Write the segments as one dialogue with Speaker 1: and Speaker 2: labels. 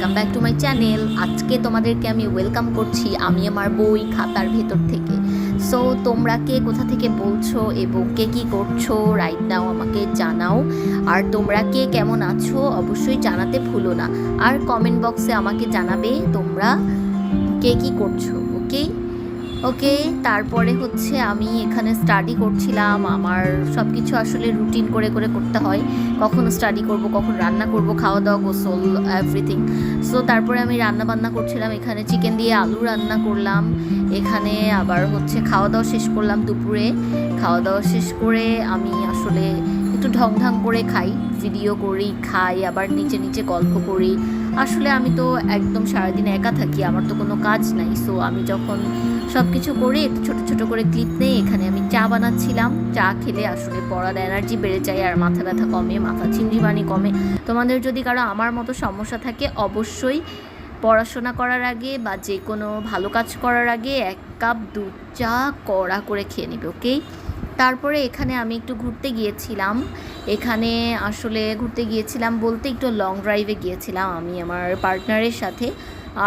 Speaker 1: Welcome back to my channel আজকে তোমাদেরকে আমি ওয়েলকাম করছি আমি আমার বই খাতার ভেতর থেকে। সো তোমরা কে কোথা থেকে বলছো এবং কে কী করছ রাইট নাও আমাকে জানাও। আর তোমরা কে কেমন আছো, অবশ্যই জানাতে ভুলো না। আর কমেন্ট বক্সে আমাকে জানাবে তোমরা কে কী করছ ওকে ওকে, তারপরে হচ্ছে আমি এখানে স্টাডি করছিলাম। আমার সব কিছু আসলে রুটিন করে করে করতে হয়। কখন স্টাডি করব, কখন রান্না করব খাওয়া দাওয়া গোসল এভরিথিং সো তারপরে আমি রান্না বান্না করছিলাম। এখানে চিকেন দিয়ে আলু রান্না করলাম। এখানে আবার হচ্ছে খাওয়া দাওয়া শেষ করলাম দুপুরে। খাওয়া দাওয়া শেষ করে আমি আসলে একটু ঢং ঢং করে খাই। ভিডিও করি, খাই, আবার নিচে নিচে গল্প করি। আসলে আমি তো একদম সারাদিন একা থাকি, আমার তো কোনো কাজ নাই। সো আমি যখন সব কিছু করে একটু ছোটো ছোটো করে ক্লিপ নেই, এখানে আমি চা বানাচ্ছিলাম। চা খেলে আসলে পড়ার এনার্জি বেড়ে যায় আর মাথা ব্যথা কমে, মাথা চিনজিবানি কমে। তোমাদের যদি কারও আমার মতো সমস্যা থাকে, অবশ্যই পড়াশোনা করার আগে বা যে কোনো ভালো কাজ করার আগে এক কাপ দুধ চা কড়া করে খেয়ে নেবে ওকে তারপরে এখানে আমি একটু ঘুরতে গিয়েছিলাম। এখানে আসলে ঘুরতে গিয়েছিলাম বলতে একটু লং ড্রাইভে গিয়েছিলাম আমি আমার পার্টনারের সাথে।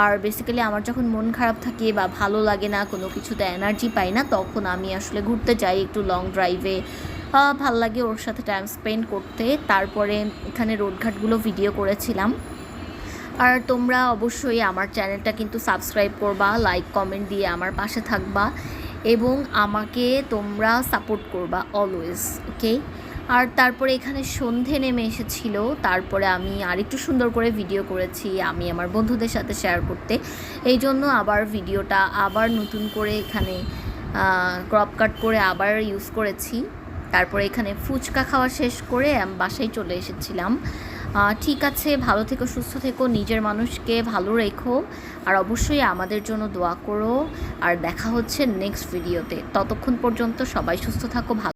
Speaker 1: আর বেসিক্যালি আমার যখন মন খারাপ থাকে বা ভালো লাগে না, কোনো কিছুতে এনার্জি পাই না, তখন আমি আসলে ঘুরতে যাই একটু লং ড্রাইভে ভালো লাগে ওর সাথে টাইম স্পেন্ড করতে। তারপরে এখানে রোডঘাটগুলো ভিডিও করেছিলাম। আর তোমরা অবশ্যই আমার চ্যানেলটা কিন্তু সাবস্ক্রাইব করবা লাইক কমেন্ট দিয়ে আমার পাশে থাকবা। এবং আমাকে তোমরা সাপোর্ট করবা অলওয়েজ ওকে আর তারপরে এখানে সন্ধে নেমে এসেছিল, তারপরে আমি আরেকটু সুন্দর করে ভিডিও করেছি, আমি আমার বন্ধুদের সাথে শেয়ার করতে। এই জন্য আবার ভিডিওটা আবার নতুন করে এখানে ক্রপ কাট করে আবার ইউজ করেছি। তারপরে এখানে ফুচকা খাওয়া শেষ করে বাসায় চলে এসেছিলাম। ঠিক আছে, ভালো থেকো, সুস্থ থেকো, নিজের মানুষকে ভালো রেখো, আর অবশ্যই আমাদের জন্য দোয়া করো, আর দেখা হচ্ছে নেক্সট ভিডিওতে ততক্ষণ পর্যন্ত সবাই সুস্থ থাকো, ভালো